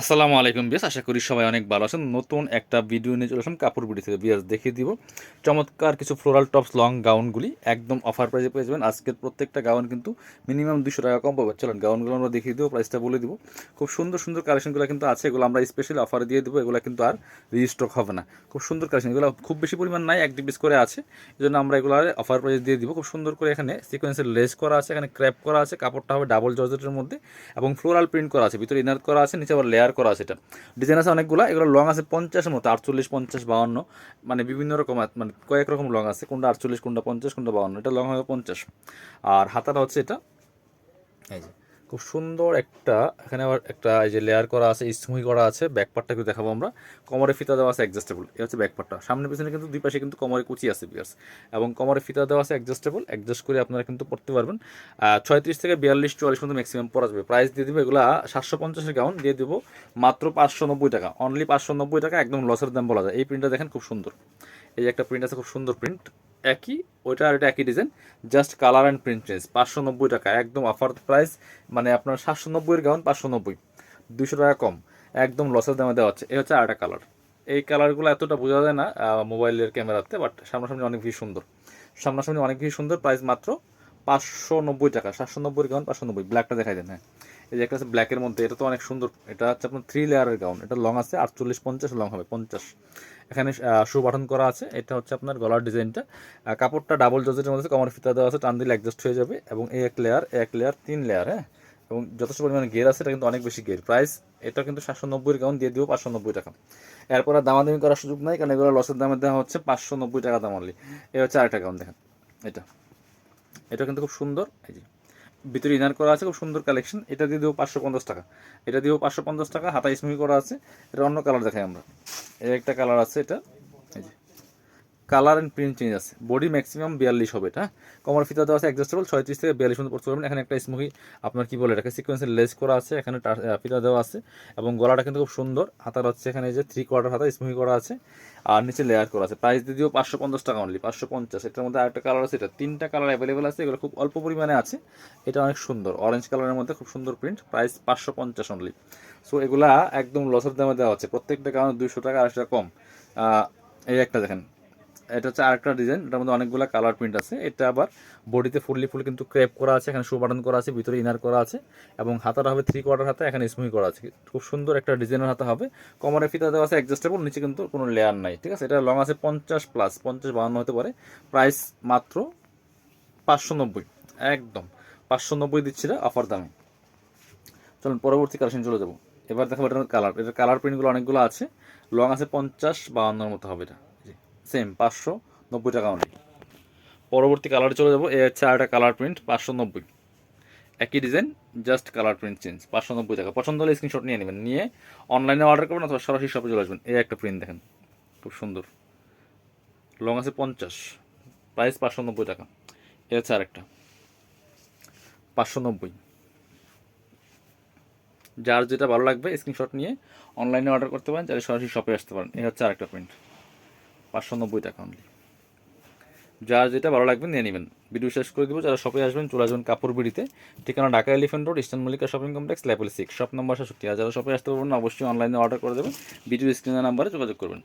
আসসালামু আলাইকুম বিয়াস আশা করি সবাই অনেক ভালো আছেন। নতুন একটা ভিডিও নিয়ে চলে আসলাম কাপড় বিড়ি থেকে। বিয়াস দেখিয়ে দিব। চমৎকার কিছু ফ্লোরাল টপস লং গাউনগুলি একদম অফার প্রাইসে পেয়ে যাবেন। আজকের প্রত্যেকটা গাউন কিন্তু মিনিমাম দুশো টাকা কম পাবে। চলেন গাউনগুলো আমরা দেখিয়ে দেবো প্রাইসটা বলে দিব। খুব সুন্দর সুন্দর কালেকশনগুলো কিন্তু আছে। এগুলো আমরা স্পেশালি অফারে দিয়ে দেবো। এগুলো কিন্তু আর রিস্টক হবে না। খুব সুন্দর কালেকশন এগুলো খুব বেশি পরিমাণ নাই, এক পিস করে আছে। এই জন্য আমরা এগুলো আর অফার প্রাইস দিয়ে দিব। খুব সুন্দর করে এখানে সিকোয়েন্সের লেস করা আছে, এখানে ক্র্যাপ করা আছে, কাপড়টা হবে ডাবল জর্জেটের মধ্যে এবং ফ্লোরাল প্রিন্ট করা আছে। ভিতরে ইনার করা আছে, নিচে আবার লেয়ার করা আছে এটা। ডিজাইন আছে অনেকগুলো, এগুলো লং আছে পঞ্চাশের মতো, আটচল্লিশ, পঞ্চাশ, বাউন্ন মানে বিভিন্ন রকম মানে কয়েক রকম লং আছে, কোনটা আটচল্লিশ, কোনটা পঞ্চাশ, কোনটা বাউন্ন, এটা লং হবে পঞ্চাশ। আর হাতাটা হচ্ছে এটা। এই যে। খুব সুন্দর একটা, এখানে আবার একটা এই যে লেয়ার করা আছে, স্মুই করা আছে ব্যাক পার্টটা একটু দেখাবো আমরা। কোমরে ফিতা দেওয়া আছে অ্যাডজাস্টেবল এই হচ্ছে ব্যাক পার্টটা সামনে পিছনে কিন্তু দুই পাশে কিন্তু কমরে কুচি আছে বিয়ার্স এবং কোমরে ফিতা দেওয়া আছে অ্যাডজাস্টেবল অ্যাডজাস্ট করে আপনারা কিন্তু পড়তে পারবেন। ছয়ত্রিশ থেকে বিয়াল্লিশ, চুয়াল্লিশ পর্যন্ত ম্যাক্সিমাম পরা যাবে। প্রাইস দিয়ে দিব এগুলো সাতশো পঞ্চাশের গাউন দিয়ে দেবো মাত্র পাঁচশো নব্বই টাকা। অনলি পাঁচশো নব্বই টাকা, একদম লসের দাম বলা যায়। এই প্রিন্টটা দেখেন খুব সুন্দর। এই যে একটা প্রিন্ট আছে, খুব সুন্দর প্রিন্ট একই, ওইটা আর এটা একই design just colour and print change পাঁচশো নব্বই টাকা, একদম অফার প্রাইস মানে আপনার সাতশো নব্বইয়ের গাউন পাঁচশো নব্বই দুশো টাকা কম, একদম লসের দামে দেওয়া হচ্ছে। এই হচ্ছে আরেকটা কালার এই কালারগুলো এতটা বোঝা যায় না মোবাইলের ক্যামেরাতে বাট সামনাসামনি অনেক বেশি সুন্দর। সামনাসামনি অনেক বেশি সুন্দর প্রাইস মাত্র পাঁচশো নব্বই টাকা, সাতশো নব্বই গাউন পাঁচশো নব্বই ব্ল্যাকটা দেখাই দেন হ্যাঁ। এই যে একটা আছে ব্ল্যাকের মধ্যে, এটা তো অনেক সুন্দর। এটা হচ্ছে আপনার থ্রি লেয়ারের গাউন এটা লং আছে আটচল্লিশ, পঞ্চাশ লং হবে, পঞ্চাশ। এখানে শু বাটন করা আছে, এটা হচ্ছে আপনার গলার ডিজাইনটা। কাপড়টা ডাবল জজের মধ্যে কমার ফিতা দেওয়া আছে, টান দিলে অ্যাডজাস্ট হয়ে যাবে, এবং এক লেয়ার এক লেয়ার তিন লেয়ার হ্যাঁ? এবং যথেষ্ট পরিমাণে গের আছে, এটা কিন্তু অনেক বেশি গের প্রাইস এটা কিন্তু সাতশো নব্বই গাউন দিয়ে দিব পাঁচশো নব্বই টাকা। এরপর আর দামাদামি করার সুযোগ নাই, কারণ এগুলো লসের দামে দেওয়া হচ্ছে পাঁচশো নব্বই টাকা দাম অনলি এই হচ্ছে আরেকটা গাউন দেখেন, এটা। এটা কিন্তু খুব সুন্দর, এই যে। ভিতরে ইনার করা আছে, খুব সুন্দর কালেকশন এটা দিয়ে দেবো পাঁচশো পঞ্চাশ টাকা। এটা দিয়েও পাঁচশো পঞ্চাশ টাকা হাতা স্মি করা আছে। এটা অন্য কালার দেখাই আমরা। এর একটা কালার আছে এটা। এই যে। কালার অ্যান্ড প্রিন্ট চেঞ্জ আছে। বডি ম্যাক্সিমাম বিয়াল্লিশ হবে, এটা। কমার ফিতা দেওয়া আছে অ্যাডজাস্টেবল ছয়ত্রিশ থেকে বিয়াল্লিশ মধ্যে পড়তে পারবেন। এখানে একটা স্মুহি আপনার কি বলে এটাকে? সিকোয়েন্সের লেস করা আছে, এখানে ফিতা দেওয়া আছে। এবং গলাটা কিন্তু খুব সুন্দর। হাতার হচ্ছে এখানে যে থ্রি কোয়ার্টার হাতা স্মুহি করা আছে। আর নিচে লেয়ার করা আছে। প্রাইস দিয়ে দিও পাঁচশো পঞ্চাশ টাকা অনলি পাঁচশো পঞ্চাশ। এটার মধ্যে আরেকটা কালার আছে, এটা তিনটা কালার অ্যাভেলেবেল আছে, এগুলো খুব অল্প পরিমাণে আছে। এটা অনেক সুন্দর অরেঞ্জ কালারের মধ্যে খুব সুন্দর প্রিন্ট প্রাইস পাঁচশো পঞ্চাশ অনলি সো এগুলা একদম লসের দামে দেওয়া আছে প্রত্যেকটা কারণে দুইশো টাকা, আড়াইশো টাকা কম। এই একটা দেখেন। এটা হচ্ছে আরেকটা ডিজাইন এটার মধ্যে অনেকগুলো কালার প্রিন্ট আছে। এটা আবার বডিতে ফুললি ফুল কিন্তু ক্রেপ করা আছে, এখানে শু বাটন করা আছে, ভিতরে ইনার করা আছে, এবং হাতাটা হবে থ্রি কোয়ার্টার হাতা, এখানে স্মুই করা আছে। খুব সুন্দর একটা ডিজাইনের হাতা হবে। কমরে ফিতা দেওয়া আছে অ্যাডজাস্টেবল নিচে কিন্তু কোনো লেয়ার নাই, ঠিক আছে? এটা লং আছে পঞ্চাশ প্লাস পঞ্চাশ বাহান্ন হতে পারে। প্রাইস মাত্র পাঁচশো নব্বই, একদম পাঁচশো নব্বই দিচ্ছি অফার দামে। চলুন, পরবর্তী কালেকশন চলে যাব। এবার দেখো এটার কালার এটার কালার প্রিন্টগুলো অনেকগুলো আছে। লং আছে পঞ্চাশ বাহান্নর মতো হবে এটা। সেম, পাঁচশো নব্বই টাকা অনলি পরবর্তী কালারে চলে যাব এ হচ্ছে আর একটা কালার প্রিন্ট পাঁচশো নব্বই। একই design just colour print change পাঁচশো নব্বই টাকা। পছন্দ হলে স্ক্রিনশট নিয়ে নেবেন, নিয়ে অনলাইনে অর্ডার করবেন অথবা সরাসরি শপে চলে আসবেন। এই একটা প্রিন্ট দেখেন, খুব সুন্দর। লং আছে পঞ্চাশ প্রাইস পাঁচশো নব্বই টাকা। এ হচ্ছে আরেকটা, পাঁচশো নব্বই। যার যেটা ভালো লাগবে স্ক্রিনশট নিয়ে অনলাইনে অর্ডার করতে পারেন, চাইলে সরাসরি শপে আসতে পারেন। এ হচ্ছে আরেকটা প্রিন্ট পাঁচশো নব্বই টাকা অনলি যার যেটা ভালো লাগবে নিয়ে নেবেন। ভিডিও শেষ করে দেবো, যারা শপে আসবেন, চলে আসবেন কাপড় বিড়িতে। ঠিকানা Dhaka Elephant Road Eastern Mallika shopping complex level six shop number সাতষট্টি। আর যারা শপে আসতে পারবেন অবশ্যই অনলাইনে অর্ডার করে দেবেন। ভিডিও স্ক্রিনের নাম্বারে যোগাযোগ করবেন।